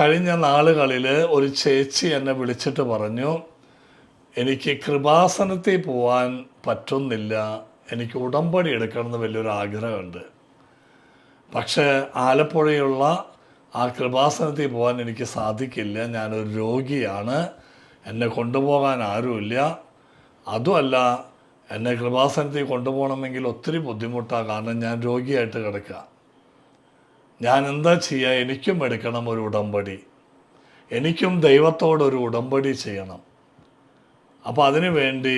കഴിഞ്ഞ നാളുകളിൽ ഒരു ചേച്ചി എന്നെ വിളിച്ചിട്ട് പറഞ്ഞു എനിക്ക് കൃപാസനത്തിൽ പോവാൻ പറ്റുന്നില്ല. എനിക്ക് ഉടമ്പടി എടുക്കണമെന്ന് വലിയൊരു ആഗ്രഹമുണ്ട്. പക്ഷേ ആലപ്പുഴയുള്ള ആ കൃപാസനത്തിൽ പോകാൻ എനിക്ക് സാധിക്കില്ല. ഞാനൊരു രോഗിയാണ്. എന്നെ കൊണ്ടുപോകാൻ ആരുമില്ല. അതുമല്ല എന്നെ കൃപാസനത്തിൽ കൊണ്ടുപോകണമെങ്കിൽ ഒത്തിരി ബുദ്ധിമുട്ടാണ് കാരണം ഞാൻ രോഗിയായിട്ട് കിടക്കുക. ഞാൻ എന്താ ചെയ്യുക എനിക്കും എടുക്കണം ഒരു ഉടമ്പടി. എനിക്കും ദൈവത്തോടൊരു ഉടമ്പടി ചെയ്യണം. അപ്പോൾ അതിനു വേണ്ടി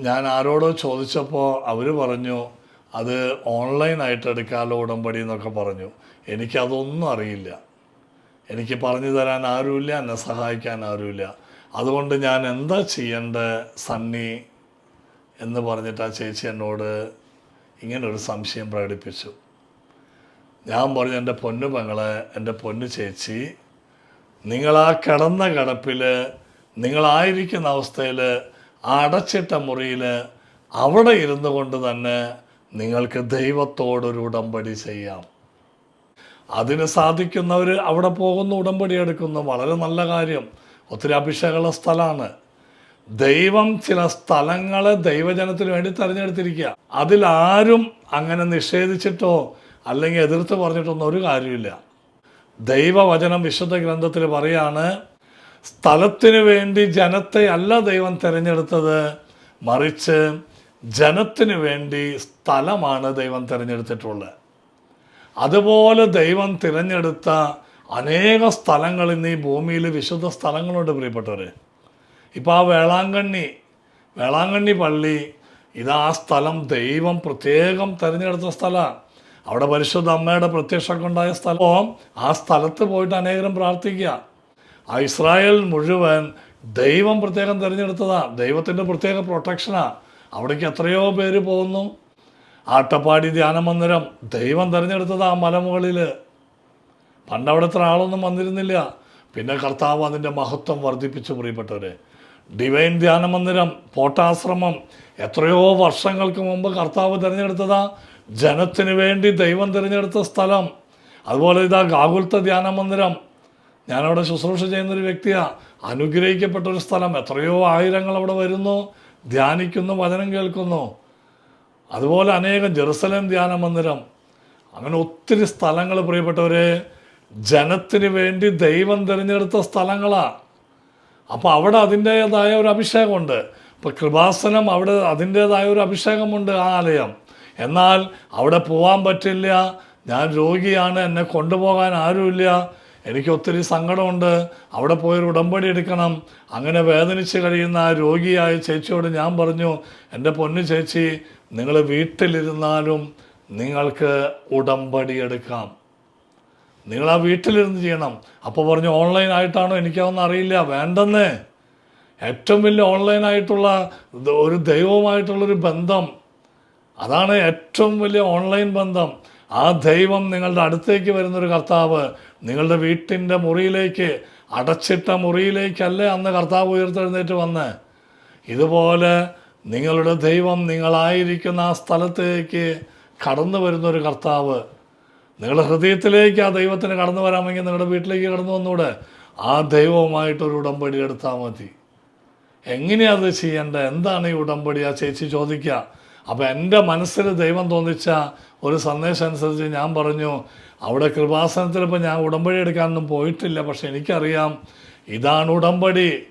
ഞാൻ ആരോടോ ചോദിച്ചപ്പോൾ അവർ പറഞ്ഞു അത് ഓൺലൈനായിട്ട് എടുക്കാമല്ലോ ഉടമ്പടി എന്നൊക്കെ പറഞ്ഞു. എനിക്കതൊന്നും അറിയില്ല. എനിക്ക് പറഞ്ഞു തരാൻ ആരുമില്ല എന്നെ സഹായിക്കാൻ ആരുമില്ല. അതുകൊണ്ട് ഞാൻ എന്താ ചെയ്യേണ്ട സണ്ണി? എന്ന് പറഞ്ഞിട്ട് ആ ചേച്ചി എന്നോട് ഇങ്ങനൊരു സംശയം പ്രകടിപ്പിച്ചു. ഞാൻ പറഞ്ഞു എന്റെ പൊന്നു മകളെ എന്റെ പൊന്നു ചേച്ചി നിങ്ങൾ ആ കിടന്ന കിടപ്പിൽ നിങ്ങളായിരിക്കുന്ന അവസ്ഥയിൽ അടച്ചിട്ട മുറിയിൽ അവിടെ ഇരുന്നു കൊണ്ട് തന്നെ നിങ്ങൾക്ക് ദൈവത്തോടൊരു ഉടമ്പടി ചെയ്യാം. അതിന് സാധിക്കുന്നവർ അവിടെ പോകുന്ന ഉടമ്പടി എടുക്കുന്നു. വളരെ നല്ല കാര്യം. ഒത്തിരി അഭിഷേകമുള്ള സ്ഥലമാണ്. ദൈവം ചില സ്ഥലങ്ങളെ ദൈവജനത്തിന് വേണ്ടി തിരഞ്ഞെടുത്തിരിക്കുക. അതിലാരും അങ്ങനെ നിഷേധിച്ചിട്ടോ അല്ലെങ്കിൽ എതിർത്ത് പറഞ്ഞിട്ടൊന്നും ഒരു കാര്യമില്ല. ദൈവവചനം വിശുദ്ധ ഗ്രന്ഥത്തിൽ പറയാണ് സ്ഥലത്തിന് വേണ്ടി ജനത്തെ അല്ല ദൈവം തിരഞ്ഞെടുത്തത് മറിച്ച് ജനത്തിന് വേണ്ടി സ്ഥലമാണ് ദൈവം തിരഞ്ഞെടുത്തിട്ടുള്ളത്. അതുപോലെ ദൈവം തിരഞ്ഞെടുത്ത അനേക സ്ഥലങ്ങൾ ഇന്ന് ഈ ഭൂമിയിൽ വിശുദ്ധ സ്ഥലങ്ങളുണ്ട് പ്രിയപ്പെട്ടവർ ഇപ്പോൾ ആ വേളാങ്കണ്ണി വേളാങ്കണ്ണി പള്ളി ഇതാ സ്ഥലം ദൈവം പ്രത്യേകം തിരഞ്ഞെടുത്ത സ്ഥലമാണ്. അവിടെ പരിശുദ്ധ അമ്മയുടെ പ്രത്യക്ഷമൊക്കെ ഉണ്ടായ സ്ഥലവും ആ സ്ഥലത്ത് പോയിട്ട് അനേകരും പ്രാർത്ഥിക്കുക. ആ ഇസ്രായേൽ മുഴുവൻ ദൈവം പ്രത്യേകം തിരഞ്ഞെടുത്തതാ. ദൈവത്തിന്റെ പ്രത്യേക പ്രൊട്ടക്ഷനാണ് അവിടേക്ക് എത്രയോ പേര് പോകുന്നു. ആട്ടപ്പാടി ധ്യാന മന്ദിരം ദൈവം തിരഞ്ഞെടുത്തതാ ആ മലമുകളിൽ പണ്ടവിടെ എത്ര ആളൊന്നും വന്നിരുന്നില്ല. പിന്നെ കർത്താവ് അതിന്റെ മഹത്വം വർദ്ധിപ്പിച്ചു പ്രിയപ്പെട്ടവരെ. ഡിവൈൻ ധ്യാന മന്ദിരം പോട്ടാശ്രമം എത്രയോ വർഷങ്ങൾക്ക് മുമ്പ് കർത്താവ് തിരഞ്ഞെടുത്തതാ. ജനത്തിന് വേണ്ടി ദൈവം തിരഞ്ഞെടുത്ത സ്ഥലം. അതുപോലെ ഇതാ ഗാകുൽത്ത ധ്യാന മന്ദിരം. ഞാനവിടെ ശുശ്രൂഷ ചെയ്യുന്നൊരു വ്യക്തിയാണ് അനുഗ്രഹിക്കപ്പെട്ട ഒരു സ്ഥലം. എത്രയോ ആയിരങ്ങൾ അവിടെ വരുന്നു. ധ്യാനിക്കുന്നു വചനം കേൾക്കുന്നു. അതുപോലെ അനേകം ജെറുസലേം ധ്യാന മന്ദിരം. അങ്ങനെ ഒത്തിരി സ്ഥലങ്ങൾ പ്രിയപ്പെട്ടവരെ ജനത്തിന് വേണ്ടി ദൈവം തിരഞ്ഞെടുത്ത സ്ഥലങ്ങളാണ് അപ്പോൾ അവിടെ അതിന്റേതായ ഒരു അഭിഷേകമുണ്ട്. ഇപ്പോൾ കൃപാസനം അവിടെ അതിന്റേതായ ഒരു അഭിഷേകമുണ്ട് ആ ആലയം. എന്നാൽ അവിടെ പോകാൻ പറ്റില്ല. ഞാൻ രോഗിയാണ് എന്നെ കൊണ്ടുപോകാൻ ആരുമില്ല. എനിക്ക് ഒത്തിരി സങ്കടമുണ്ട്. അവിടെ പോയൊരു ഉടമ്പടി എടുക്കണം. അങ്ങനെ വേദനിച്ച് കഴിയുന്ന ആ രോഗിയായ ചേച്ചിയോട് ഞാൻ പറഞ്ഞു എന്റെ പൊന്നു ചേച്ചി നിങ്ങൾ വീട്ടിലിരുന്നാലും നിങ്ങൾക്ക് ഉടമ്പടി എടുക്കാം. നിങ്ങൾ ആ വീട്ടിലിരുന്ന് ചെയ്യണം. അപ്പോൾ പറഞ്ഞു ഓൺലൈൻ ആയിട്ടാണോ എനിക്കതൊന്നും അറിയില്ല വേണ്ടെന്ന്. ഏറ്റവും വലിയ ഓൺലൈനായിട്ടുള്ള ഒരു ദൈവവുമായിട്ടുള്ളൊരു ബന്ധം. അതാണ് ഏറ്റവും വലിയ ഓൺലൈൻ ബന്ധം. ആ ദൈവം നിങ്ങളുടെ അടുത്തേക്ക് വരുന്നൊരു കർത്താവ് നിങ്ങളുടെ വീട്ടിന്റെ മുറിയിലേക്ക് അടച്ചിട്ട മുറിയിലേക്കല്ലേ അന്ന് കർത്താവ് ഉയർത്തെഴുന്നേറ്റ് വന്ന്. ഇതുപോലെ നിങ്ങളുടെ ദൈവം നിങ്ങളായിരിക്കുന്ന ആ സ്ഥലത്തേക്ക് കടന്നു വരുന്നൊരു കർത്താവ് നിങ്ങളുടെ ഹൃദയത്തിലേക്ക് ആ ദൈവത്തിന് കടന്നു വരാമെങ്കിൽ നിങ്ങളുടെ വീട്ടിലേക്ക് കടന്നു വന്നൂടെ. ആ ദൈവവുമായിട്ടൊരു ഉടമ്പടി എടുത്താൽ മതി. എങ്ങനെയാ അത് ചെയ്യേണ്ടത് എന്താണ് ഈ ഉടമ്പടി? ആ ചേച്ചി ചോദിക്കുക. അപ്പോൾ എന്റെ മനസ്സിൽ ദൈവം തോന്നിച്ച ഒരു സന്ദേശം അനുസരിച്ച് ഞാൻ പറഞ്ഞു അവിടെ കൃപാസനത്തിൽ ഇപ്പം ഞാൻ ഉടമ്പടി എടുക്കാനൊന്നും പോയിട്ടില്ല പക്ഷെ എനിക്കറിയാം ഇതാണ് ഉടമ്പടി.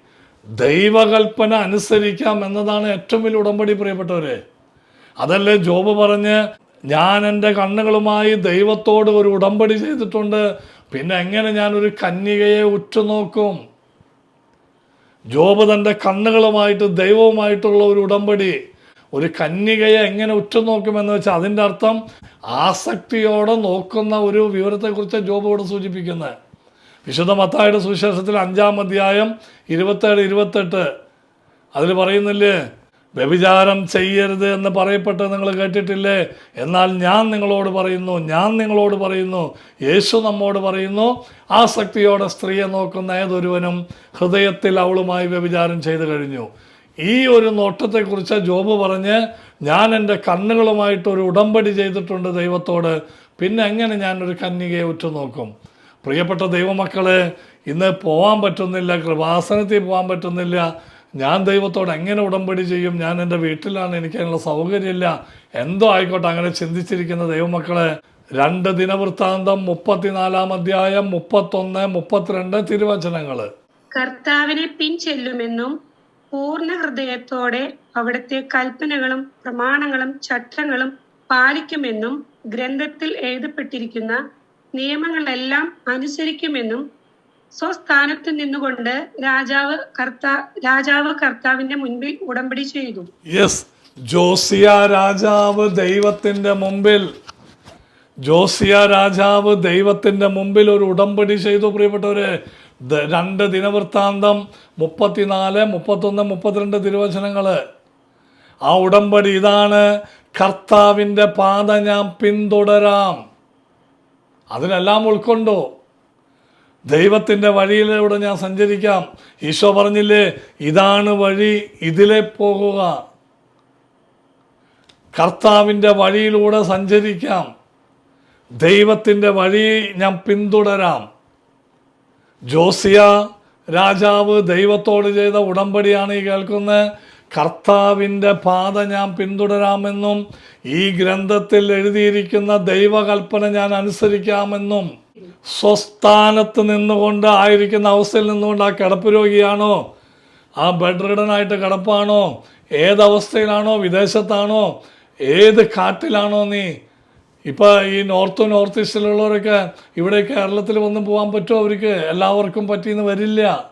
ദൈവകൽപ്പന അനുസരിക്കാം എന്നതാണ് ഏറ്റവും വലിയ ഉടമ്പടി പ്രിയപ്പെട്ടവരെ. അതല്ലേ ജോബ് പറഞ്ഞ് ഞാൻ എന്റെ കണ്ണുകളുമായി ദൈവത്തോട് ഒരു ഉടമ്പടി ചെയ്തിട്ടുണ്ട്. പിന്നെ എങ്ങനെ ഞാനൊരു കന്യകയെ ഉറ്റുനോക്കും? ജോബ് തന്റെ കണ്ണുകളുമായിട്ട് ദൈവവുമായിട്ടുള്ള ഒരു ഉടമ്പടി. ഒരു കന്യകയെ എങ്ങനെ ഉറ്റുനോക്കുമെന്ന് വെച്ചാൽ അതിന്റെ അർത്ഥം ആസക്തിയോടെ നോക്കുന്ന ഒരു വിവരത്തെക്കുറിച്ച് ജോബ് ഇവിടെ സൂചിപ്പിക്കുന്നത്. വിശുദ്ധ മത്തായുടെ സുവിശേഷത്തിൽ അഞ്ചാം അധ്യായം ഇരുപത്തേഴ് ഇരുപത്തെട്ട് അതിൽ പറയുന്നില്ലേ? വ്യഭിചാരം ചെയ്യരുത് എന്ന് പറയപ്പെട്ട് നിങ്ങൾ കേട്ടിട്ടില്ലേ? എന്നാൽ ഞാൻ നിങ്ങളോട് പറയുന്നു ഞാൻ നിങ്ങളോട് പറയുന്നു യേശു നമ്മോട് പറയുന്നു ആസക്തിയോടെ സ്ത്രീയെ നോക്കുന്ന ഏതൊരുവനും ഹൃദയത്തിൽ അവളുമായി വ്യഭിചാരം ചെയ്തു കഴിഞ്ഞു. ഈ ഒരു നോട്ടത്തെക്കുറിച്ച് ജോബ് പറഞ്ഞ് ഞാൻ എന്റെ കണ്ണുകളുമായിട്ട് ഒരു ഉടമ്പടി ചെയ്തിട്ടുണ്ട് ദൈവത്തോട്. പിന്നെ എങ്ങനെ ഞാനൊരു കന്യകയെ ഉറ്റുനോക്കും? പ്രിയപ്പെട്ട ദൈവമക്കളെ ഇന്ന് പോകാൻ പറ്റുന്നില്ല കൃപാസനത്തിൽ പോകാൻ പറ്റുന്നില്ല. ഞാൻ ദൈവത്തോട് എങ്ങനെ ഉടമ്പടി ചെയ്യും? ഞാൻ എന്റെ വീട്ടിലാണ് എനിക്ക് അതിനുള്ള സൗകര്യമില്ല. എന്തോ ആയിക്കോട്ടെ അങ്ങനെ ചിന്തിച്ചിരിക്കുന്ന ദൈവമക്കളെ രണ്ട് ദിനവൃത്താന്തം മുപ്പത്തിനാലാം അധ്യായം മുപ്പത്തൊന്ന് മുപ്പത്തിരണ്ട് തിരുവചനങ്ങൾ കർത്താവിനെ പിൻചെല്ലുമെന്നും പൂർണ ഹൃദയത്തോടെ അവിടുത്തെ കൽപ്പനകളും പ്രമാണങ്ങളും ചട്ടങ്ങളും പാലിക്കുമെന്നും ഗ്രന്ഥത്തിൽ എഴുതപ്പെട്ടിരിക്കുന്ന നിയമങ്ങളെല്ലാം അനുസരിക്കുമെന്നും സ്വസ്ഥാനത്ത് നിന്നുകൊണ്ട് രാജാവ് കർത്താ രാജാവ് കർത്താവിന്റെ മുൻപിൽ ഉടമ്പടി ചെയ്തു. യെസ് ജോസിയ രാജാവ് ദൈവത്തിന്റെ മുമ്പിൽ. ജോസിയ രാജാവ് ദൈവത്തിന്റെ മുമ്പിൽ ഒരു ഉടമ്പടി ചെയ്തു പ്രിയപ്പെട്ടവരെ. രണ്ട് ദിനവൃത്താന്തം മുപ്പത്തിനാല് മുപ്പത്തൊന്ന് മുപ്പത്തിരണ്ട് തിരുവചനങ്ങൾ ആ ഉടമ്പടി ഇതാണ്. കർത്താവിന്റെ പാത ഞാൻ പിന്തുടരാം. അതിനെല്ലാം ഉൾക്കൊണ്ടു. ദൈവത്തിന്റെ വഴിയിലൂടെ ഞാൻ സഞ്ചരിക്കാം. ഈശോ പറഞ്ഞില്ലേ ഇതാണ് വഴി ഇതിലെ പോകുക. കർത്താവിന്റെ വഴിയിലൂടെ സഞ്ചരിക്കാം. ദൈവത്തിന്റെ വഴി ഞാൻ പിന്തുടരാം. ജോസിയ രാജാവ് ദൈവത്തോട് ചെയ്ത ഉടമ്പടിയാണ് ഈ കേൾക്കുന്നത് കർത്താവിന്റെ പാത ഞാൻ പിന്തുടരാമെന്നും ഈ ഗ്രന്ഥത്തിൽ എഴുതിയിരിക്കുന്ന ദൈവകൽപ്പന ഞാൻ അനുസരിക്കാമെന്നും. സ്വസ്ഥാനത്ത് നിന്നുകൊണ്ട് ആയിരിക്കുന്ന അവസ്ഥയിൽ നിന്നുകൊണ്ട് ആ കിടപ്പ് രോഗിയാണോ? ആ ബെഡ് റിഡനായിട്ട് കിടപ്പാണോ? ഏതവസ്ഥയിലാണോ? വിദേശത്താണോ? ഏത് കാട്ടിലാണോ നീ? ഇപ്പോൾ ഈ നോർത്ത് നോർത്ത് ഈസ്റ്റിലുള്ളവരൊക്കെ ഇവിടെ കേരളത്തിൽ വന്ന് പോകാൻ പറ്റുമോ അവർക്ക്? എല്ലാവർക്കും പറ്റിയെന്ന് വരില്ല.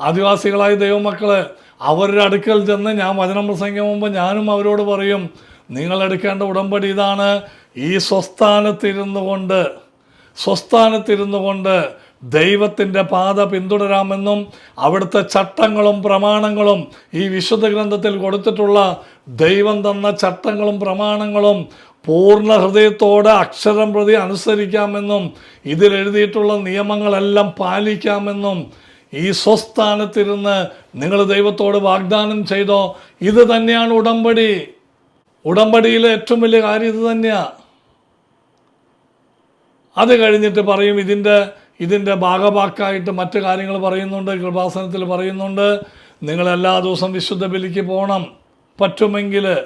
ആദിവാസികളായ ദൈവമക്കൾ അവരുടെ അടുക്കൽ ചെന്ന് ഞാൻ വചനം പ്രസംഗിക്കുമ്പോൾ ഞാനും അവരോട് പറയും നിങ്ങൾ എടുക്കേണ്ട ഉടമ്പടി ഇതാണ്. ഈ സ്വസ്ഥാനത്തിരുന്നു കൊണ്ട് സ്വസ്ഥാനത്തിരുന്നു കൊണ്ട് ദൈവത്തിന്റെ പാത പിന്തുടരാമെന്നും അവിടുത്തെ ചട്ടങ്ങളും പ്രമാണങ്ങളും ഈ വിശുദ്ധ ഗ്രന്ഥത്തിൽ കൊടുത്തിട്ടുള്ള ദൈവം തന്ന ചട്ടങ്ങളും പ്രമാണങ്ങളും പൂർണ ഹൃദയത്തോടെ അക്ഷരം പ്രതി അനുസരിക്കാമെന്നും ഇതിൽ എഴുതിയിട്ടുള്ള നിയമങ്ങളെല്ലാം പാലിക്കാമെന്നും ഈ സ്വസ്ഥാനത്തിരുന്ന് നിങ്ങൾ ദൈവത്തോട് വാഗ്ദാനം ചെയ്തോ? ഇത് തന്നെയാണ് ഉടമ്പടി. ഉടമ്പടിയിലെ ഏറ്റവും വലിയ കാര്യം ഇത് തന്നെയാണ് അത് കഴിഞ്ഞിട്ട് പറയും ഇതിന്റെ ഇതിന്റെ ഭാഗഭാക്കായിട്ട് മറ്റു കാര്യങ്ങൾ പറയുന്നുണ്ട് കൃപാസനത്തിൽ പറയുന്നുണ്ട്. നിങ്ങൾ എല്ലാ ദിവസവും വിശുദ്ധ ബലിക്ക് പോകണം പറ്റുമെങ്കിൽ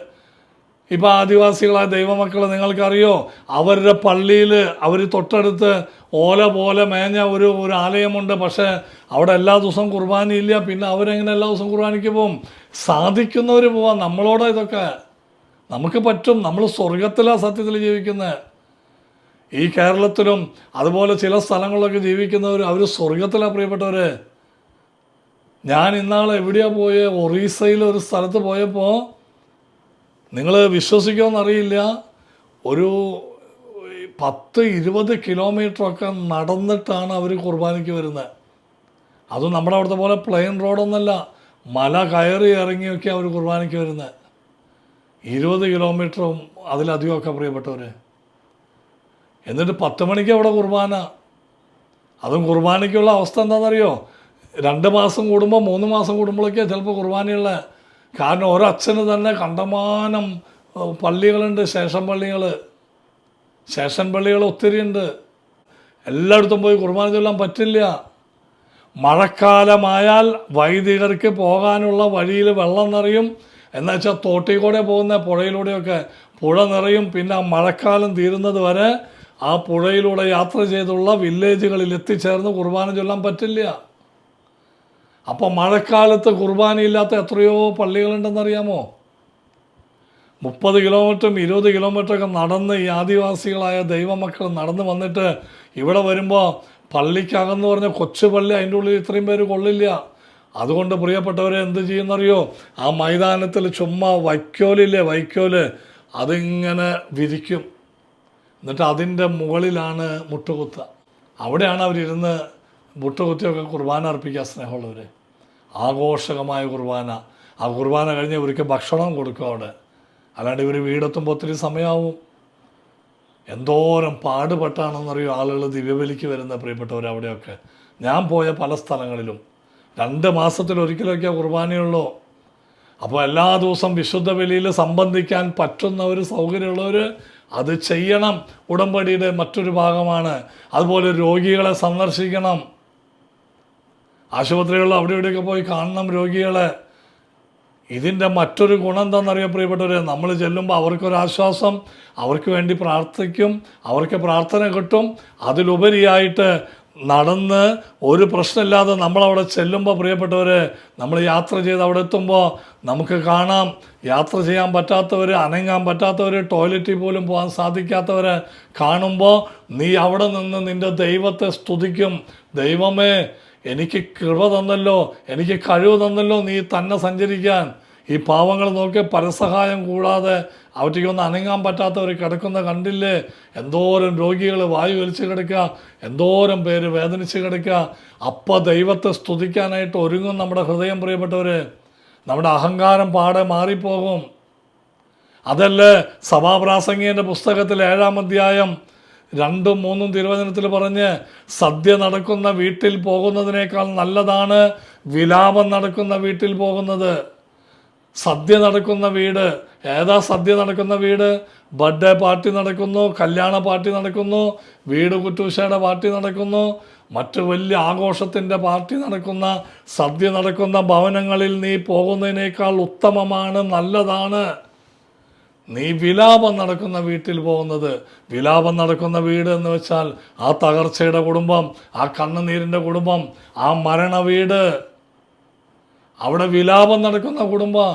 ഇപ്പോൾ ആദിവാസികളായ ദൈവമക്കൾ നിങ്ങൾക്കറിയോ? അവരുടെ പള്ളിയിൽ അവർ തൊട്ടടുത്ത് ഓല പോലെ മേഞ്ഞ ഒരു ഒരു ആലയമുണ്ട്. പക്ഷേ അവിടെ എല്ലാ ദിവസവും കുർബാനയില്ല പിന്നെ അവരെങ്ങനെ എല്ലാ ദിവസവും കുർബാനയ്ക്ക് പോകും? സാധിക്കുന്നവർ പോവാം. നമ്മളോടെ ഇതൊക്കെ. നമുക്ക് പറ്റും. നമ്മൾ സ്വർഗത്തിലാണ് സത്യത്തിൽ ജീവിക്കുന്നത് ഈ കേരളത്തിലും അതുപോലെ ചില സ്ഥലങ്ങളിലൊക്കെ ജീവിക്കുന്നവർ അവർ സ്വർഗത്തിലാണ് പ്രിയപ്പെട്ടവർ ഞാൻ ഇന്നാൾ എവിടെയാ പോയ? ഒറീസയിൽ ഒരു സ്ഥലത്ത് പോയപ്പോൾ നിങ്ങൾ വിശ്വസിക്കുമെന്നറിയില്ല ഒരു പത്ത് ഇരുപത് കിലോമീറ്ററൊക്കെ നടന്നിട്ടാണ് അവർ കുർബാനയ്ക്ക് വരുന്നത് അതും നമ്മുടെ അവിടുത്തെ പോലെ പ്ലെയിൻ റോഡൊന്നല്ല മല കയറി ഇറങ്ങിയൊക്കെ അവർ കുർബാനയ്ക്ക് വരുന്നത് ഇരുപത് കിലോമീറ്ററും അതിലധികമൊക്കെ പ്രിയപ്പെട്ടവർ എന്നിട്ട് പത്ത് മണിക്ക് അവിടെ കുർബാന. അതും കുർബാനയ്ക്കുള്ള അവസ്ഥ എന്താണെന്നറിയോ? രണ്ട് മാസം കൂടുമ്പോൾ മൂന്ന് മാസം കൂടുമ്പോഴൊക്കെ ചിലപ്പോൾ കുർബാനയുള്ള കാരണം ഒരച്ഛന് തന്നെ കണ്ടമാനം പള്ളികളുണ്ട് ശേഷൻ പള്ളികൾ ശേഷൻ പള്ളികൾ ഒത്തിരി ഉണ്ട്. എല്ലായിടത്തും പോയി കുർബാന ചൊല്ലാൻ പറ്റില്ല. മഴക്കാലമായാൽ വൈദികർക്ക് പോകാനുള്ള വഴിയിൽ വെള്ളം നിറയും. എന്ന് വെച്ചാൽ തോട്ടിൽ കൂടെ പോകുന്ന പുഴയിലൂടെയൊക്കെ പുഴ നിറയും. പിന്നെ ആ മഴക്കാലം തീരുന്നത് വരെ ആ പുഴയിലൂടെ യാത്ര ചെയ്തുള്ള വില്ലേജുകളിൽ എത്തിച്ചേർന്ന് കുർബാന ചൊല്ലാൻ പറ്റില്ല. അപ്പോൾ മഴക്കാലത്ത് കുർബാനയില്ലാത്ത എത്രയോ പള്ളികളുണ്ടെന്നറിയാമോ? മുപ്പത് കിലോമീറ്ററും ഇരുപത് കിലോമീറ്ററൊക്കെ നടന്ന് ഈ ആദിവാസികളായ ദൈവമക്കൾ നടന്ന് വന്നിട്ട് ഇവിടെ വരുമ്പോൾ പള്ളിക്കകന്ന് പറഞ്ഞ കൊച്ചു പള്ളി അതിന്റെ ഉള്ളിൽ ഇത്രയും പേര് കൊള്ളില്ല. അതുകൊണ്ട് പ്രിയപ്പെട്ടവരെ എന്ത് ചെയ്യുന്നറിയോ? ആ മൈതാനത്തിൽ ചുമ്മാ വൈക്കോലില്ലേ വൈക്കോൽ? അതിങ്ങനെ വിരിക്കും. എന്നിട്ട് അതിന്റെ മുകളിലാണ് മുട്ടുകുത്ത. അവിടെയാണ് അവരിരുന്ന് മുട്ടുകുത്തിയൊക്കെ കുർബാന അർപ്പിക്കുക സ്നേഹമുള്ളവർ ആഘോഷകമായ കുർബാന. ആ കുർബാന കഴിഞ്ഞ് ഇവർക്ക് ഭക്ഷണം കൊടുക്കും അവിടെ. അല്ലാണ്ട് ഇവർ വീടെത്തുമ്പോൾ ഒത്തിരി സമയമാവും എന്തോരം പാടുപെട്ടാണെന്നറിയോ ആളുകൾ ദിവ്യബലിക്ക് വരുന്ന പ്രിയപ്പെട്ടവർ അവിടെയൊക്കെ. ഞാൻ പോയ പല സ്ഥലങ്ങളിലും. രണ്ട് മാസത്തിൽ ഒരിക്കലൊക്കെ കുർബാനയുള്ളൂ അപ്പോൾ എല്ലാ ദിവസവും വിശുദ്ധ ബലിയിൽ സംബന്ധിക്കാൻ പറ്റുന്ന ഒരു സൗകര്യമുള്ളവർ അത് ചെയ്യണം. ഉടമ്പടിയുടെ മറ്റൊരു ഭാഗമാണ് അതുപോലെ രോഗികളെ സന്ദർശിക്കണം. ആശുപത്രികളിൽ അവിടെ ഇവിടെയൊക്കെ പോയി കാണണം രോഗികളെ. ഇതിന്റെ മറ്റൊരു ഗുണം എന്താണെന്നറിയാം പ്രിയപ്പെട്ടവരെ നമ്മൾ ചെല്ലുമ്പോൾ അവർക്കൊരാശ്വാസം അവർക്ക് വേണ്ടി പ്രാർത്ഥിക്കും അവർക്ക് പ്രാർത്ഥന കിട്ടും. അതിലുപരിയായിട്ട് നടന്ന് ഒരു പ്രശ്നമില്ലാതെ നമ്മളവിടെ ചെല്ലുമ്പോൾ പ്രിയപ്പെട്ടവർ നമ്മൾ യാത്ര ചെയ്ത് അവിടെ എത്തുമ്പോൾ നമുക്ക് കാണാം. യാത്ര ചെയ്യാൻ പറ്റാത്തവർ അനങ്ങാൻ പറ്റാത്തവർ ടോയ്ലറ്റിൽ പോലും പോകാൻ സാധിക്കാത്തവർ കാണുമ്പോൾ നീ അവിടെ നിന്ന് നിന്റെ ദൈവത്തെ സ്തുതിക്കും. ദൈവമേ എനിക്ക് കൃപ തന്നല്ലോ എനിക്ക് കഴിവ് തന്നല്ലോ നീ തന്നെ സഞ്ചരിക്കാൻ. ഈ പാവങ്ങൾ നോക്കി പരസഹായം കൂടാതെ അവറ്റയ്ക്കൊന്നും അനങ്ങാൻ പറ്റാത്തവർ കിടക്കുന്ന കണ്ടില്ലേ? എന്തോരം രോഗികൾ വായു വലിച്ചു കിടക്കുക എന്തോരം പേര് വേദനിച്ച് കിടക്കുക. അപ്പം ദൈവത്തെ സ്തുതിക്കാനായിട്ട് ഒരുങ്ങും നമ്മുടെ ഹൃദയം പ്രിയപ്പെട്ടവർ നമ്മുടെ അഹങ്കാരം പാടെ മാറിപ്പോകും. അതല്ലേ സഭാപ്രാസംഗീന്റെ പുസ്തകത്തിൽ ഏഴാം അധ്യായം രണ്ടും മൂന്നും തിരുവചനത്തിൽ പറഞ്ഞ് സദ്യ നടക്കുന്ന വീട്ടിൽ പോകുന്നതിനേക്കാൾ നല്ലതാണ് വിലാപം നടക്കുന്ന വീട്ടിൽ പോകുന്നത്. സദ്യ നടക്കുന്ന വീട് ഏതാ സദ്യ നടക്കുന്ന വീട്? ബർത്ത്ഡേ പാർട്ടി നടക്കുന്നു കല്യാണ പാർട്ടി നടക്കുന്നു വീട് കുറ്റൂശയുടെ പാർട്ടി നടക്കുന്നു മറ്റു വലിയ ആഘോഷത്തിന്റെ പാർട്ടി നടക്കുന്ന സദ്യ നടക്കുന്ന ഭവനങ്ങളിൽ നീ പോകുന്നതിനേക്കാൾ ഉത്തമമാണ് നല്ലതാണ്. നീ വിലാപം നടക്കുന്ന വീട്ടിൽ പോകുന്നത്. വിലാപം നടക്കുന്ന വീട് എന്ന് വെച്ചാൽ ആ തകർച്ചയുടെ കുടുംബം ആ കണ്ണുനീരിന്റെ കുടുംബം ആ മരണ വീട്. അവിടെ വിലാപം നടക്കുന്ന കുടുംബം.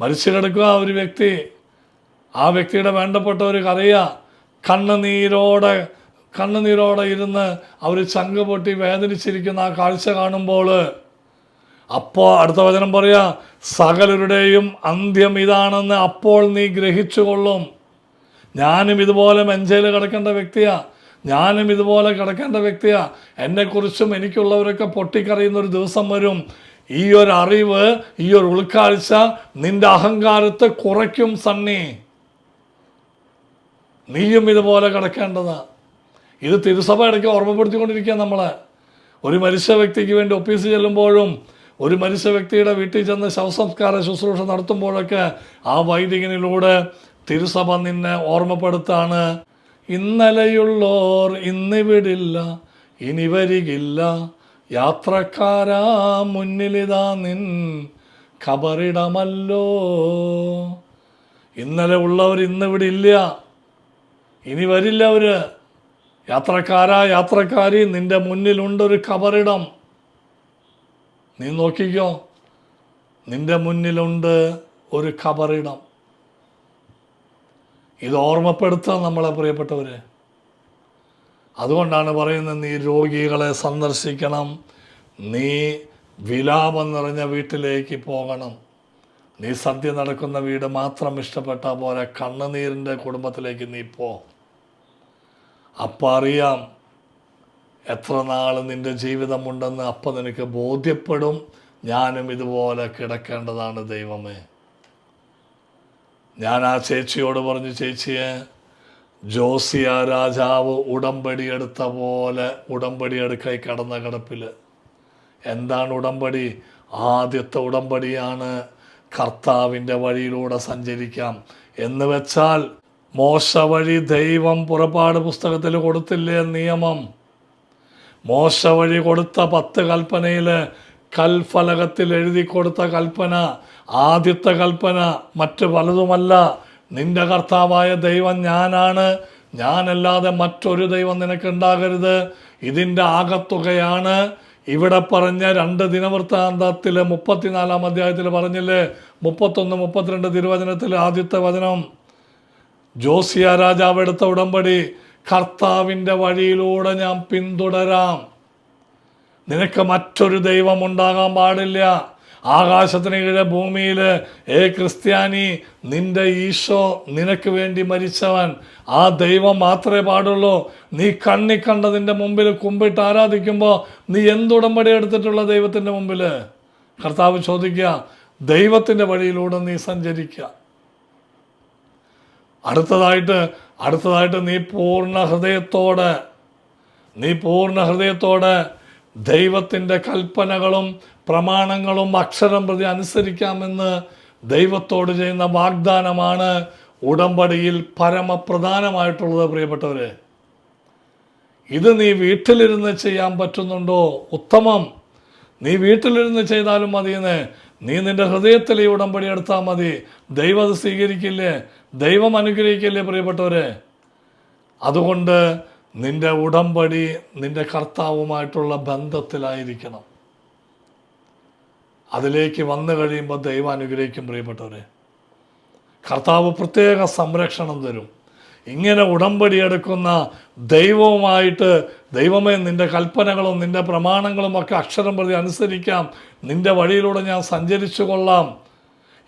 മരിച്ചു കിടക്കുക ഒരു വ്യക്തി. ആ വ്യക്തിയുടെ വേണ്ടപ്പെട്ടവർ കരയുക കണ്ണുനീരോടെ കണ്ണുനീരോടെ ഇരുന്ന് അവർ ചങ്ക് പൊട്ടി വേദനിച്ചിരിക്കുന്ന ആ കാഴ്ച കാണുമ്പോൾ അപ്പോൾ അടുത്ത വചനം പറയാ സകലരുടെയും അന്ത്യം ഇതാണെന്ന് അപ്പോൾ നീ ഗ്രഹിച്ചു കൊള്ളും ഞാനും ഇതുപോലെ മെഞ്ചയിൽ കിടക്കേണ്ട വ്യക്തിയാ. ഞാനും ഇതുപോലെ കിടക്കേണ്ട വ്യക്തിയാ. എന്നെക്കുറിച്ചും എനിക്കുള്ളവരൊക്കെ പൊട്ടിക്കറിയുന്ന ഒരു ദിവസം വരും. ഈ ഒരു അറിവ് ഈ ഒരു ഉൾക്കാഴ്ച നിന്റെ അഹങ്കാരത്തെ കുറയ്ക്കും സണ്ണി. നീയും ഇതുപോലെ കിടക്കേണ്ടതാ. ഇത് തിരുസഭ ഇടയ്ക്ക് ഓർമ്മപ്പെടുത്തിക്കൊണ്ടിരിക്കുക നമ്മളെ. ഒരു മരിച്ച വ്യക്തിക്ക് വേണ്ടി ഒപ്പീസ് ചെല്ലുമ്പോഴും ഒരു മരിച്ച വ്യക്തിയുടെ വീട്ടിൽ ചെന്ന് ശവസംസ്കാര ശുശ്രൂഷ നടത്തുമ്പോഴൊക്കെ ആ വൈദികനിലൂടെ തിരുസഭ നിന്നെ ഓർമ്മപ്പെടുത്താണ്. ഇന്നലെയുള്ളോർ ഇന്നിവിടില്ല ഇനി വരികില്ല. യാത്രക്കാരാ മുന്നിലിതാ നിൻ ഖബറിടമല്ലോ. ഇന്നലെ ഉള്ളവർ ഇന്നിവിടെ ഇല്ല. ഇനി വരില്ല അവർ യാത്രക്കാരാ യാത്രക്കാരി നിന്റെ മുന്നിലുണ്ടൊരു ഖബറിടം. നീ നോക്കിക്കോ. നിന്റെ മുന്നിലുണ്ട് ഒരു ഖബറിടം. ഇത് ഓർമ്മപ്പെടുത്താൻ നമ്മളെ പ്രിയപ്പെട്ടവര്. അതുകൊണ്ടാണ് പറയുന്നത് നീ രോഗികളെ സന്ദർശിക്കണം. നീ വിലാപം നിറഞ്ഞ വീട്ടിലേക്ക് പോകണം. നീ സദ്യ നടക്കുന്ന വീട് മാത്രം ഇഷ്ടപ്പെട്ട പോലെ കണ്ണുനീരിന്റെ കുടുംബത്തിലേക്ക് നീ പോ. അപ്പം അറിയാം എത്ര നാൾ നിന്റെ ജീവിതമുണ്ടെന്ന്. അപ്പം നിനക്ക് ബോധ്യപ്പെടും. ഞാനും ഇതുപോലെ കിടക്കേണ്ടതാണ് ദൈവമേ. ഞാൻ ആ ചേച്ചിയോട് പറഞ്ഞു ചേച്ചിയെ ജോസിയ രാജാവ് ഉടമ്പടി എടുത്ത പോലെ ഉടമ്പടി എടുക്കായി കടന്ന കിടപ്പിൽ എന്താണ് ഉടമ്പടി? ആദ്യത്തെ ഉടമ്പടിയാണ് കർത്താവിന്റെ വഴിയിലൂടെ സഞ്ചരിക്കാം. എന്ന് വെച്ചാൽ മോശ വഴി ദൈവം പുറപ്പാട് പുസ്തകത്തിൽ കൊടുത്തില്ലേ നിയമം? മോശ വഴി കൊടുത്ത പത്ത് കൽപ്പനയിൽ കൽഫലകത്തിൽ എഴുതി കൊടുത്ത കൽപ്പന ആദ്യത്തെ കൽപ്പന മറ്റ് പലതുമല്ല. നിന്റെ കർത്താവായ ദൈവം ഞാനാണ്. ഞാനല്ലാതെ മറ്റൊരു ദൈവം നിനക്കുണ്ടാകരുത്. ഇതിന്റെ ആകത്തുകയാണ്. ഇവിടെ പറഞ്ഞ രണ്ട് ദിനവൃത്താന്തത്തിൽ മുപ്പത്തിനാലാം അധ്യായത്തിൽ പറഞ്ഞില്ലേ? മുപ്പത്തൊന്ന് മുപ്പത്തിരണ്ട് തിരുവചനത്തിൽ ആദ്യത്തെ വചനം. ജോസിയ രാജാവ് എടുത്ത ഉടമ്പടി കർത്താവിന്റെ വഴിയിലൂടെ ഞാൻ പിന്തുടരാം. നിനക്ക് മറ്റൊരു ദൈവം ഉണ്ടാകാൻ പാടില്ല. ആകാശത്തിന് കീഴെ ഭൂമിയിൽ ഏ ക്രിസ്ത്യാനി നിന്റെ ഈശോ നിനക്ക് വേണ്ടി മരിച്ചവൻ ആ ദൈവം മാത്രമേ പാടുള്ളൂ. നീ കണ്ണി കണ്ടതിന്റെ മുമ്പിൽ കുമ്പിട്ട് ആരാധിക്കുമ്പോൾ നീ എന്തുടമ്പടി എടുത്തിട്ടുള്ള ദൈവത്തിന്റെ മുമ്പിൽ കർത്താവ് ചോദിക്കുക ദൈവത്തിന്റെ വഴിയിലൂടെ നീ സഞ്ചരിക്കുക അടുത്തതായിട്ട് അടുത്തതായിട്ട് നീ പൂർണ ഹൃദയത്തോടെ നീ പൂർണ ഹൃദയത്തോടെ ദൈവത്തിന്റെ കൽപ്പനകളും പ്രമാണങ്ങളും അക്ഷരം പ്രതി അനുസരിക്കാമെന്ന് ദൈവത്തോട് ചെയ്യുന്ന വാഗ്ദാനമാണ് ഉടമ്പടിയിൽ പരമപ്രധാനമായിട്ടുള്ളത് പ്രിയപ്പെട്ടവരെ. ഇത് നീ വീട്ടിലിരുന്ന് ചെയ്യാൻ പറ്റുന്നുണ്ടോ? ഉത്തമം. നീ വീട്ടിലിരുന്ന് ചെയ്താലും മതിയെന്ന്. നീ നിന്റെ ഹൃദയത്തിൽ ഈ ഉടമ്പടി എടുത്താൽ മതി. ദൈവം അത് സ്വീകരിക്കില്ലേ? ദൈവം അനുഗ്രഹിക്കില്ലേ പ്രിയപ്പെട്ടവരെ? അതുകൊണ്ട് നിന്റെ ഉടമ്പടി നിന്റെ കർത്താവുമായിട്ടുള്ള ബന്ധത്തിലായിരിക്കണം. അതിലേക്ക് വന്നു കഴിയുമ്പോൾ ദൈവം അനുഗ്രഹിക്കും പ്രിയപ്പെട്ടവരെ. കർത്താവ് പ്രത്യേക സംരക്ഷണം തരും. ഇങ്ങനെ ഉടമ്പടി എടുക്കുന്ന ദൈവവുമായിട്ട് ദൈവമേ നിന്റെ കൽപ്പനകളും നിന്റെ പ്രമാണങ്ങളും ഒക്കെ അക്ഷരം പ്രതി അനുസരിക്കാം. നിന്റെ വഴിയിലൂടെ ഞാൻ സഞ്ചരിച്ചു കൊള്ളാം.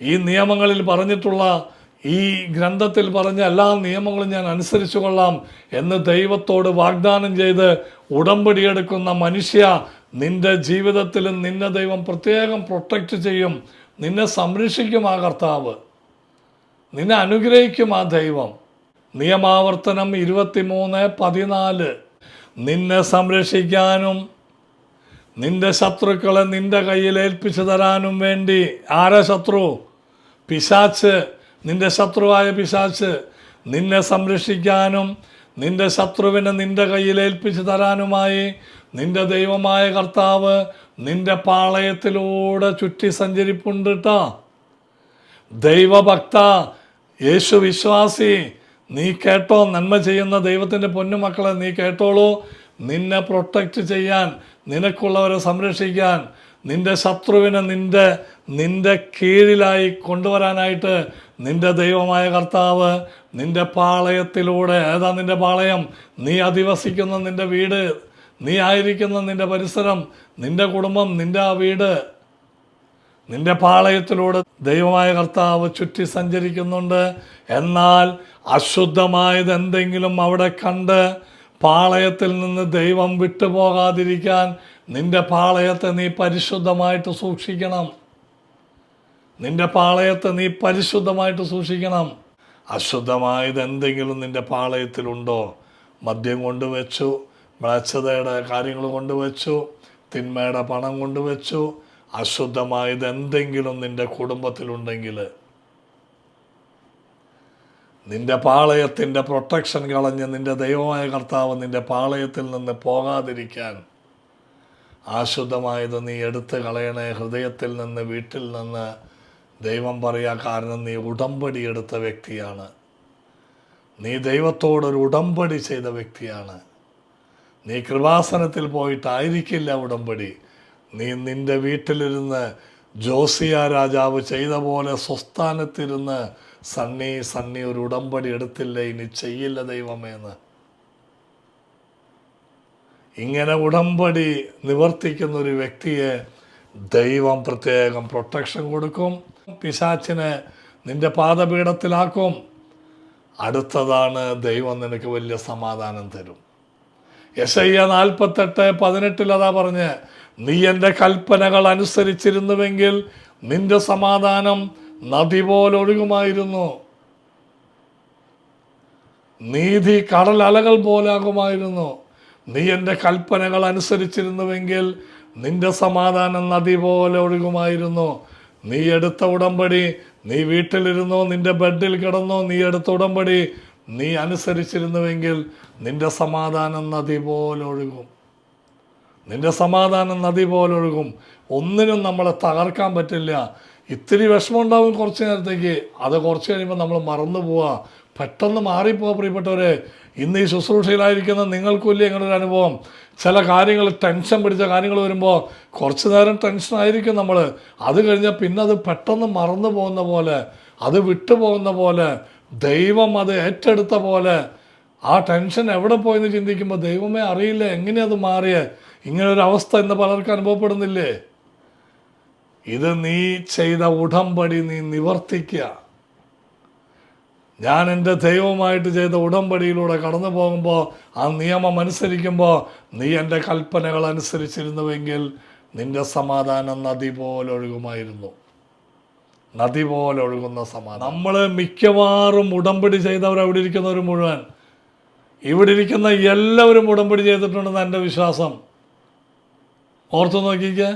ഈ നിയമങ്ങളിൽ പറഞ്ഞിട്ടുള്ള ഈ ഗ്രന്ഥത്തിൽ പറഞ്ഞ എല്ലാ നിയമങ്ങളും ഞാൻ അനുസരിച്ചു കൊള്ളാം എന്ന് ദൈവത്തോട് വാഗ്ദാനം ചെയ്ത് ഉടമ്പടിയെടുക്കുന്ന മനുഷ്യ നിന്റെ ജീവിതത്തിൽ നിന്നെ ദൈവം പ്രത്യേകം പ്രൊട്ടക്റ്റ് ചെയ്യും. നിന്നെ സംരക്ഷിക്കും ആ കർത്താവ്. നിന്നെ അനുഗ്രഹിക്കും ആ ദൈവം. നിയമാവർത്തനം ഇരുപത്തിമൂന്ന് പതിനാല്. നിന്നെ സംരക്ഷിക്കാനും നിന്റെ ശത്രുക്കളെ നിന്റെ കയ്യിൽ ഏൽപ്പിച്ചു തരാനും വേണ്ടി. ആരാ ശത്രു? പിശാച്ച്. നിന്റെ ശത്രുവായ പിശാച്ച്. നിന്നെ സംരക്ഷിക്കാനും നിന്റെ ശത്രുവിനെ നിന്റെ കയ്യിൽ ഏൽപ്പിച്ചു തരാനുമായി നിന്റെ ദൈവമായ കർത്താവ് നിന്റെ പാളയത്തിലൂടെ ചുറ്റി സഞ്ചരിപ്പുണ്ട് ട്ടോ. ദൈവഭക്ത യേശു വിശ്വാസി നീ കേട്ടോ നന്മ ചെയ്യുന്ന ദൈവത്തിന്റെ പൊന്നുമക്കളെ നീ കേട്ടോളൂ. നിന്നെ പ്രൊട്ടക്റ്റ് ചെയ്യാൻ നിനക്കുള്ളവരെ സംരക്ഷിക്കാൻ നിന്റെ ശത്രുവിനെ നിന്റെ നിന്റെ കീഴിലായി കൊണ്ടുവരാനായിട്ട് നിന്റെ ദൈവമായ കർത്താവ് നിന്റെ പാളയത്തിലൂടെ ഏതാ നിന്റെ പാളയം? നീ അധിവസിക്കുന്ന നിന്റെ വീട് നീ ആയിരിക്കുന്ന നിന്റെ പരിസരം നിന്റെ കുടുംബം നിന്റെ ആ വീട് നിന്റെ പാളയത്തിലൂടെ ദൈവമായ കർത്താവ് ചുറ്റി സഞ്ചരിക്കുന്നുണ്ട്. എന്നാൽ അശുദ്ധമായത് എന്തെങ്കിലും അവിടെ കണ്ട് പാളയത്തിൽ നിന്ന് ദൈവം വിട്ടുപോകാതിരിക്കാൻ നിന്റെ പാളയത്തെ നീ പരിശുദ്ധമായിട്ട് സൂക്ഷിക്കണം. നിന്റെ പാളയത്തെ നീ പരിശുദ്ധമായിട്ട് സൂക്ഷിക്കണം. അശുദ്ധമായത് എന്തെങ്കിലും നിന്റെ പാളയത്തിലുണ്ടോ? മദ്യം കൊണ്ടുവച്ചു മ്ലേച്ഛതയുടെ കാര്യങ്ങൾ കൊണ്ടുവച്ചു തിന്മയുടെ പണം കൊണ്ടുവച്ചു. അശുദ്ധമായത് എന്തെങ്കിലും നിന്റെ കുടുംബത്തിലുണ്ടെങ്കിൽ നിന്റെ പാളയത്തിന്റെ പ്രൊട്ടക്ഷൻ കളഞ്ഞ് നിന്റെ ദൈവമായ കർത്താവ് നിന്റെ പാളയത്തിൽ നിന്ന് പോകാതിരിക്കാൻ ആശുദ്ധമായത് നീ എടുത്തു കളയണേ. ഹൃദയത്തിൽ നിന്ന് വീട്ടിൽ നിന്ന് ദൈവം പറയാ കാരണം നീ ഉടമ്പടി എടുത്ത വ്യക്തിയാണ്. നീ ദൈവത്തോടൊരു ഉടമ്പടി ചെയ്ത വ്യക്തിയാണ്. നീ കൃപാസനത്തിൽ പോയിട്ടായിരിക്കില്ല ഉടമ്പടി. നീ നിന്റെ വീട്ടിലിരുന്ന് ജോസിയ രാജാവ് ചെയ്ത പോലെ സ്വസ്ഥാനത്തിരുന്ന് സണ്ണി സണ്ണി ഒരു ഉടമ്പടി എടുത്തില്ല? ഇനി ചെയ്യില്ല ദൈവമേന്ന് ഇങ്ങനെ ഉടമ്പടി നിവർത്തിക്കുന്ന ഒരു വ്യക്തിയെ ദൈവം പ്രത്യേകം പ്രൊട്ടക്ഷൻ കൊടുക്കും. പിശാച്ചിനെ നിന്റെ പാദപീഠത്തിലാക്കും. അടുത്തതാണ് ദൈവം നിനക്ക് വലിയ സമാധാനം തരും. യശയ്യ നാൽപ്പത്തെട്ട് പതിനെട്ടിൽ അതാ പറഞ്ഞ് നീ എന്റെ കൽപ്പനകൾ അനുസരിച്ചിരുന്നുവെങ്കിൽ നിന്റെ സമാധാനം നദി പോലെ ഒഴുകുമായിരുന്നു. നീതി കടൽ അലകൾ പോലാകുമായിരുന്നു നീ എന്റെ കൽപ്പനകൾ അനുസരിച്ചിരുന്നുവെങ്കിൽ നിന്റെ സമാധാനം നദി പോലെ ഒഴുകുമായിരുന്നു. നീ എടുത്ത ഉടമ്പടി നീ വീട്ടിലിരുന്നോ നിന്റെ ബെഡിൽ കിടന്നോ നീ എടുത്ത ഉടമ്പടി നീ അനുസരിച്ചിരുന്നുവെങ്കിൽ നിന്റെ സമാധാനം നദി പോലെ ഒഴുകും. നിന്റെ സമാധാനം നദി പോലെ ഒഴുകും. ഒന്നിനും നമ്മളെ തകർക്കാൻ പറ്റില്ല. ഇത്തിരി വിഷമമുണ്ടാവും കുറച്ച് നേരത്തേക്ക്. അത് കുറച്ച് കഴിയുമ്പോൾ നമ്മൾ മറന്നു പോവുക. പെട്ടെന്ന് മാറിപ്പോവാ പ്രിയപ്പെട്ടവരെ. ഇന്ന് ഈ ശുശ്രൂഷയിലായിരിക്കുന്ന നിങ്ങൾക്കുമില്ല ഇങ്ങനെ ഒരു അനുഭവം. ചില കാര്യങ്ങൾ ടെൻഷൻ പിടിച്ച കാര്യങ്ങൾ വരുമ്പോൾ കുറച്ച് നേരം ടെൻഷനായിരിക്കും നമ്മൾ. അത് കഴിഞ്ഞാൽ പിന്നെ അത് പെട്ടെന്ന് മറന്നു പോകുന്ന പോലെ അത് വിട്ടുപോകുന്ന പോലെ ദൈവം അത് ഏറ്റെടുത്ത പോലെ ആ ടെൻഷൻ എവിടെ പോയെന്ന് ചിന്തിക്കുമ്പോൾ ദൈവമേ അറിയില്ല? എങ്ങനെ അത് മാറിയ? ഇങ്ങനെ ഒരു അവസ്ഥ ഇന്ന് പലർക്കും അനുഭവപ്പെടുന്നില്ലേ? ഇത് നീ ചെയ്ത ഉടമ്പടി നീ നിവർത്തിക്കുക. ഞാൻ എന്റെ ദൈവമായിട്ട് ചെയ്ത ഉടമ്പടിയിലൂടെ കടന്നു പോകുമ്പോൾ ആ നിയമം അനുസരിക്കുമ്പോൾ നീ എന്റെ കൽപ്പനകൾ അനുസരിച്ചിരുന്നുവെങ്കിൽ നിന്റെ സമാധാനം നദി പോലെ ഒഴുകുമായിരുന്നു. നദി പോലെ ഒഴുകുന്ന സമാധാനം. നമ്മൾ മിക്കവാറും ഉടമ്പടി ചെയ്തവർ അവിടെ ഇരിക്കുന്നവർ മുഴുവൻ. ഇവിടെ ഇരിക്കുന്ന എല്ലാവരും ഉടമ്പടി ചെയ്തിട്ടുണ്ടെന്ന് എന്റെ വിശ്വാസം. ഓർത്തു നോക്കിക്കേ.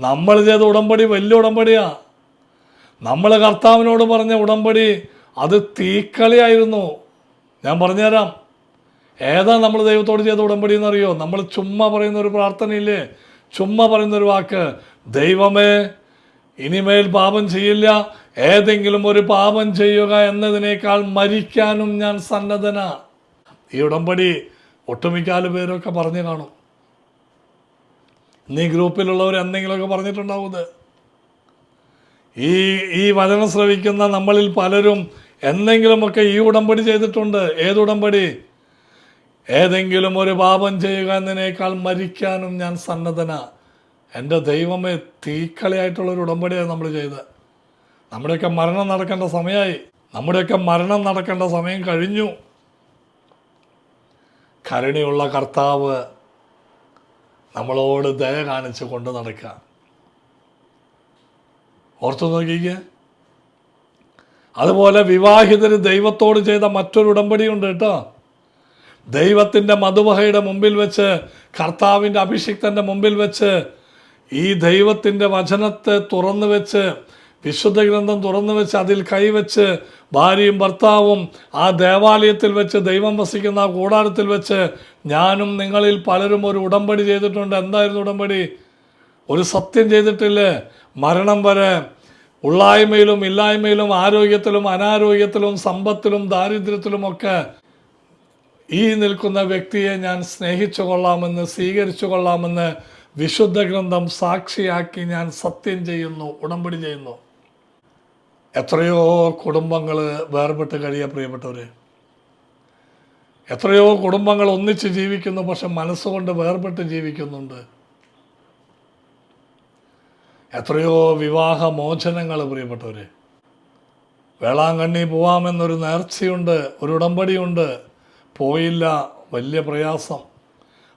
നമ്മൾ ചെയ്ത ഉടമ്പടി വലിയ ഉടമ്പടിയാ. നമ്മൾ കർത്താവിനോട് പറഞ്ഞ ഉടമ്പടി അത് തീക്കളിയായിരുന്നു. ഞാൻ പറഞ്ഞുതരാം. ഏതാ നമ്മൾ ദൈവത്തോട് ചെയ്ത ഉടമ്പടി എന്നറിയോ? നമ്മൾ ചുമ്മാ പറയുന്ന ഒരു പ്രാർത്ഥനയില്ലേ? ചുമ്മാ പറയുന്ന ഒരു വാക്ക്. ദൈവമേ ഇനിമേൽ പാപം ചെയ്യില്ല. ഏതെങ്കിലും ഒരു പാപം ചെയ്യുക എന്നതിനേക്കാൾ മരിക്കാനും ഞാൻ സന്നദ്ധന. ഈ ഉടമ്പടി ഒട്ടുമിക്കാൽ പേരൊക്കെ പറഞ്ഞു കാണും. നീ ഗ്രൂപ്പിലുള്ളവർ എന്തെങ്കിലുമൊക്കെ പറഞ്ഞിട്ടുണ്ടാവും ഈ ഈ വചനം ശ്രവിക്കുന്ന നമ്മളിൽ പലരും എന്തെങ്കിലുമൊക്കെ ഈ ഉടമ്പടി ചെയ്തിട്ടുണ്ട്. ഏത് ഉടമ്പടി? ഏതെങ്കിലും ഒരു പാപം ചെയ്യുക എന്നതിനേക്കാൾ മരിക്കാനും ഞാൻ സന്നദ്ധന. എന്റെ ദൈവമേ തീക്കളിയായിട്ടുള്ളൊരു ഉടമ്പടിയാണ് നമ്മൾ ചെയ്തത്. നമ്മുടെയൊക്കെ മരണം നടക്കേണ്ട സമയമായി നമ്മുടെയൊക്കെ മരണം നടക്കേണ്ട സമയം കഴിഞ്ഞു. കരുണയുള്ള കർത്താവ് നമ്മളോട് ദയ കാണിച്ച് കൊണ്ട് നടക്കുക. ഓർത്തു നോക്കിക്ക്. അതുപോലെ വിവാഹിതര് ദൈവത്തോട് ചെയ്ത മറ്റൊരു ഉടമ്പടിയുണ്ട് കേട്ടോ. ദൈവത്തിന്റെ മധുവഹയുടെ മുമ്പിൽ വെച്ച് കർത്താവിന്റെ അഭിഷിക്തന്റെ മുമ്പിൽ വെച്ച് ഈ ദൈവത്തിന്റെ വചനത്തെ തുറന്നു വെച്ച് വിശുദ്ധ ഗ്രന്ഥം തുറന്നു വെച്ച് അതിൽ കൈവച്ച് ഭാര്യയും ഭർത്താവും ആ ദേവാലയത്തിൽ വെച്ച് ദൈവം വസിക്കുന്ന ആ കൂടാരത്തിൽ വെച്ച് ഞാനും നിങ്ങളിൽ പലരും ഒരു ഉടമ്പടി ചെയ്തിട്ടുണ്ട്. എന്തായിരുന്നു ഉടമ്പടി? ഒരു സത്യം ചെയ്തിട്ടില്ലേ. മരണം വരെ ഉള്ളായ്മയിലും ഇല്ലായ്മയിലും ആരോഗ്യത്തിലും അനാരോഗ്യത്തിലും സമ്പത്തിലും ദാരിദ്ര്യത്തിലുമൊക്കെ ഈ നിൽക്കുന്ന വ്യക്തിയെ ഞാൻ സ്നേഹിച്ചു കൊള്ളാമെന്ന് സ്വീകരിച്ചു കൊള്ളാമെന്ന് വിശുദ്ധ ഗ്രന്ഥം സാക്ഷിയാക്കി ഞാൻ സത്യം ചെയ്യുന്നു ഉടമ്പടി ചെയ്യുന്നു. എത്രയോ കുടുംബങ്ങൾ വേർപെട്ട് കഴിയ പ്രിയപ്പെട്ടവർ എത്രയോ കുടുംബങ്ങൾ ഒന്നിച്ച് ജീവിക്കുന്നു പക്ഷെ മനസ്സുകൊണ്ട് വേർപെട്ട് ജീവിക്കുന്നുണ്ട്. എത്രയോ വിവാഹ മോചനങ്ങൾ പ്രിയപ്പെട്ടവർ വേളാങ്കണ്ണി പോവാമെന്നൊരു നേർച്ചയുണ്ട് ഒരു ഉടമ്പടിയുണ്ട്. പോയില്ല വലിയ പ്രയാസം.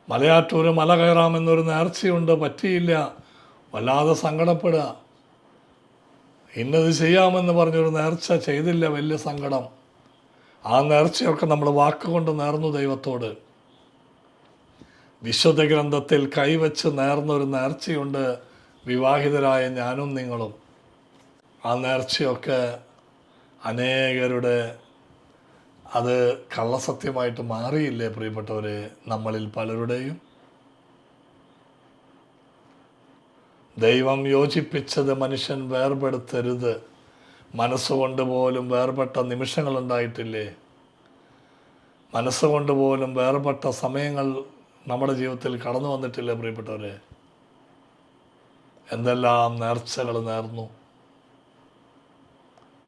മലയാറ്റൂർ മല കയറാമെന്നൊരു നേർച്ചയുണ്ട് പറ്റിയില്ല. വല്ലാതെ സങ്കടപ്പെടുക. ഇന്നത് ചെയ്യാമെന്ന് പറഞ്ഞൊരു നേർച്ച ചെയ്തില്ല വലിയ സങ്കടം. ആ നേർച്ചയൊക്കെ നമ്മൾ വാക്കുകൊണ്ട് നേർന്നു ദൈവത്തോട്. വിശുദ്ധ ഗ്രന്ഥത്തിൽ കൈവച്ച് നേർന്നൊരു നേർച്ചയുണ്ട് വിവാഹിതരായ ഞാനും നിങ്ങളും. ആ നേർച്ചയൊക്കെ അനേകരുടെ അത് കള്ളസത്യമായിട്ട് മാറിയില്ലേ പ്രിയപ്പെട്ടവരെ? നമ്മളിൽ പലരുടെയും. ദൈവം യോജിപ്പിച്ചത് മനുഷ്യൻ വേർപെടുത്തരുത്. മനസ്സുകൊണ്ട് പോലും വേർപെട്ട നിമിഷങ്ങളുണ്ടായിട്ടില്ലേ മനസ്സുകൊണ്ട് പോലും വേർപെട്ട സമയങ്ങൾ നമ്മുടെ ജീവിതത്തിൽ കടന്നു വന്നിട്ടില്ലേ പ്രിയപ്പെട്ടവരെ? എന്തെല്ലാം നേർച്ചകൾ നേർന്നു.